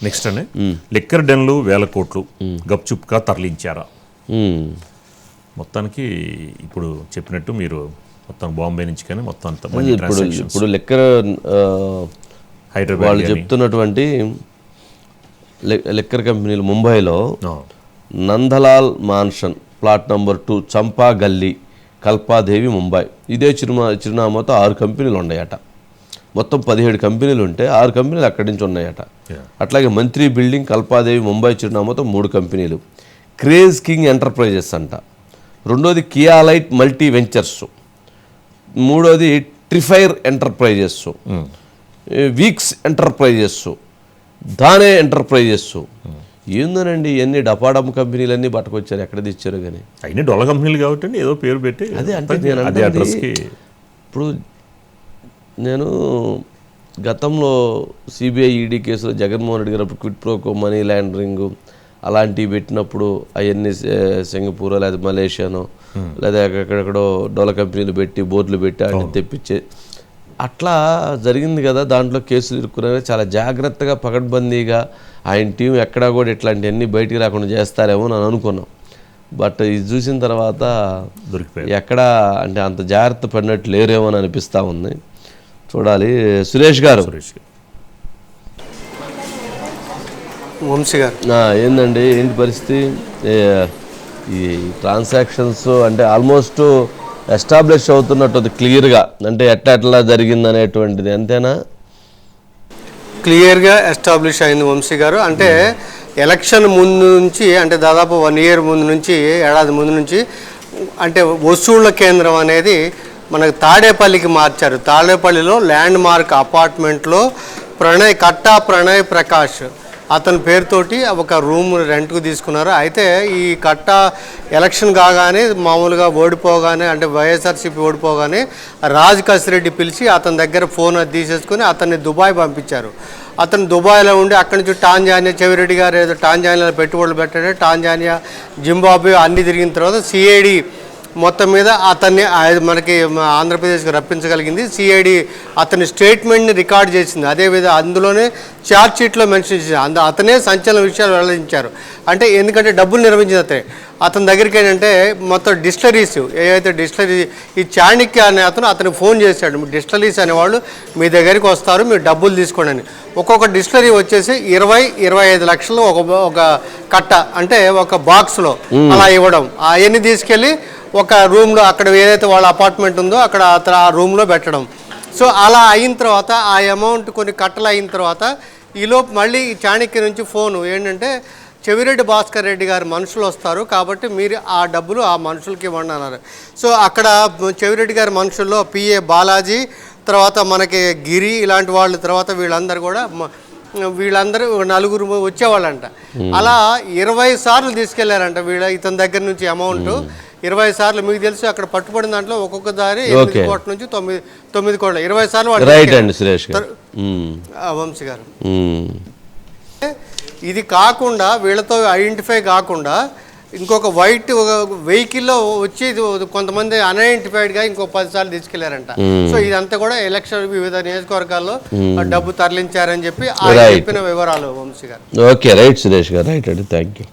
Next అండి liquor డెన్లు వేల కోట్లు గప్చుప్గా తరలించారా. మొత్తానికి ఇప్పుడు చెప్పినట్టు మీరు మొత్తం బాంబే నుంచి కానీ మొత్తం అంత ఇప్పుడు లెక్కర ఆ, హైదరాబాద్ వాళ్ళు చెప్తున్నటువంటి లెక్కర్ కంపెనీలు ముంబైలో Nandlal mansion plot number two Champa Gali Kalbadevi Mumbai ఇదే చిరుమా చిరునామాతో ఆరు కంపెనీలు ఉన్నాయట. మొత్తం పదిహేడు కంపెనీలు ఉంటే ఆరు కంపెనీలు అక్కడి నుంచి ఉన్నాయట. అట్లాగే మంత్రి బిల్డింగ్ కల్పాదేవి ముంబై చిరునామాతో మూడు కంపెనీలు. క్రేజ్ కింగ్ ఎంటర్ప్రైజెస్ అంట. రెండోది కియాలైట్ మల్టీ వెంచర్స్. మూడోది ట్రిఫైర్ ఎంటర్ప్రైజెస్. వీక్స్ ఎంటర్ప్రైజెస్. దానే ఎంటర్ప్రైజెస్. ఏందోనండి ఎన్ని డపాడమ్ కంపెనీలన్నీ పట్టుకొచ్చారు ఎక్కడ తెచ్చారు కానీ అయినా డొల్ల కంపెనీలు కాబట్టి ఏదో పేరు పెట్టి అదే అంటే ఇప్పుడు నేను గతంలో సిబిఐ ఈడీ కేసులో జగన్మోహన్ రెడ్డి గారు క్విట్ ప్రోకో మనీ లాండరింగ్ అలాంటివి పెట్టినప్పుడు అవన్నీ సింగపూర్ లేదా మలేషియానో లేదా ఎక్కడెక్కడో డోల కంపెనీలు పెట్టి బోర్డులు పెట్టి వాటిని తెప్పించే అట్లా జరిగింది కదా. దాంట్లో కేసులు ఇరుక్కున్నారు చాలా జాగ్రత్తగా పకడ్బందీగా ఆయన టీం ఎక్కడా కూడా ఇట్లాంటివన్నీ బయటికి రాకుండా చేస్తారేమో అని అనుకున్నాం. బట్ ఇది చూసిన తర్వాత ఎక్కడ అంటే అంత జాగ్రత్త పడినట్టు లేరేమో అని అనిపిస్తూ ఉంది. చూడాలి. సురేష్ గారు. వంశీ గారు. ఏందండి ఏంటి పరిస్థితి? ఈ ట్రాన్సాక్షన్స్ అంటే ఆల్మోస్ట్ ఎస్టాబ్లిష్ అవుతున్నట్టు క్లియర్గా. అంటే ఎట్లా ఎట్లా జరిగింది అనేటువంటిది అంతేనా? క్లియర్గా ఎస్టాబ్లిష్ అయింది వంశీ గారు. అంటే ఎలక్షన్ ముందు నుంచి అంటే దాదాపు వన్ ఇయర్ ముందు నుంచి ఏడాది ముందు నుంచి అంటే వసూళ్ళ కేంద్రం అనేది మనకు తాడేపల్లికి మార్చారు. తాడేపల్లిలో ల్యాండ్ మార్క్ అపార్ట్మెంట్లో ప్రణయ్ కట్టా ప్రణయ్ ప్రకాష్ అతని పేరుతోటి ఒక రూమ్ రెంట్కు తీసుకున్నారు. అయితే ఈ కట్టా ఎలక్షన్ కాగానే మామూలుగా ఓడిపోగానే అంటే వైఎస్ఆర్సీపీ ఓడిపోగానే రాజ్ కసిరెడ్డి పిలిచి అతని దగ్గర ఫోన్ అది తీసేసుకుని అతన్ని దుబాయ్ పంపించారు. అతను దుబాయ్లో ఉండి అక్కడి నుంచి టాంజానియా చెవిరెడ్డి గారు ఏదో టాంజానియాలో పెట్టుబడులు పెట్టాడు టాంజానియా జింబాబే అన్ని తిరిగిన తర్వాత సిఐడి మొత్తం మీద అతన్ని మనకి ఆంధ్రప్రదేశ్కి రప్పించగలిగింది. సిఐడి అతని స్టేట్మెంట్ని రికార్డ్ చేసింది. అదేవిధంగా అందులోనే ఛార్జ్ షీట్లో మెన్షన్ చేసింది. అందు అతనే సంచలన విషయాలు వెల్లడించారు. అంటే ఎందుకంటే డబ్బులు నిర్వహించిన అతనే. అతని దగ్గరికి ఏంటంటే మొత్తం డిస్టరీస్ ఏవైతే డిస్టరీ ఈ చాణిక్య అనే అతను అతనికి ఫోన్ చేశాడు. మీ డిస్టరీస్ అనేవాళ్ళు మీ దగ్గరికి వస్తారు మీరు డబ్బులు తీసుకోండి అని. ఒక్కొక్క డిస్టరీ వచ్చేసి ఇరవై ఇరవై ఐదు లక్షలు ఒక ఒక కట్ట అంటే ఒక బాక్స్లో అలా ఇవ్వడం. అవన్నీ తీసుకెళ్ళి ఒక రూమ్లో అక్కడ ఏదైతే వాళ్ళ అపార్ట్మెంట్ ఉందో అక్కడ అతను ఆ రూమ్లో పెట్టడం. సో అలా అయిన తర్వాత ఆ అమౌంట్ కొన్ని కట్టలు అయిన తర్వాత ఈలోపు మళ్ళీ ఈ చాణక్య నుంచి ఫోను. ఏంటంటే చెవిరెడ్డి భాస్కర్ రెడ్డి గారి మనుషులు వస్తారు కాబట్టి మీరు ఆ డబ్బులు ఆ మనుషులకి ఇవ్వండి అన్నారు. సో అక్కడ చెవిరెడ్డి గారి మనుషుల్లో పిఏ బాలాజీ తర్వాత మనకి గిరి ఇలాంటి వాళ్ళు తర్వాత వీళ్ళందరూ కూడా వీళ్ళందరూ నలుగురు వచ్చేవాళ్ళంట. అలా ఇరవై సార్లు తీసుకెళ్ళారంట వీళ్ళ ఇతని దగ్గర నుంచి అమౌంట్. ఇరవై సార్లు మీకు తెలుసు అక్కడ పట్టుబడిన దాంట్లో ఒక్కొక్క దారి ఎనిమిది. కోట్ల నుంచి తొమ్మిది తొమ్మిది కోట్ల ఇరవై సార్లు ఆ, వంశీ గారు. ఇది కాకుండా వీళ్ళతో ఐడెంటిఫై కాకుండా ఇంకొక వైట్ ఒక వెహికల్లో వచ్చి కొంతమంది అన్ఐడెంటిఫైడ్గా ఇంకో పది సార్లు తీసుకెళ్ళారంట. సో ఇదంతా కూడా ఎలక్షన్ వివిధ నియోజకవర్గాల్లో ఆ డబ్బు తరలించారని చెప్పి. చెప్పిన వివరాలు వంశీ గారు. ఓకే రైట్ సురేష్ గారు. రైట్ అండి థ్యాంక్ యూ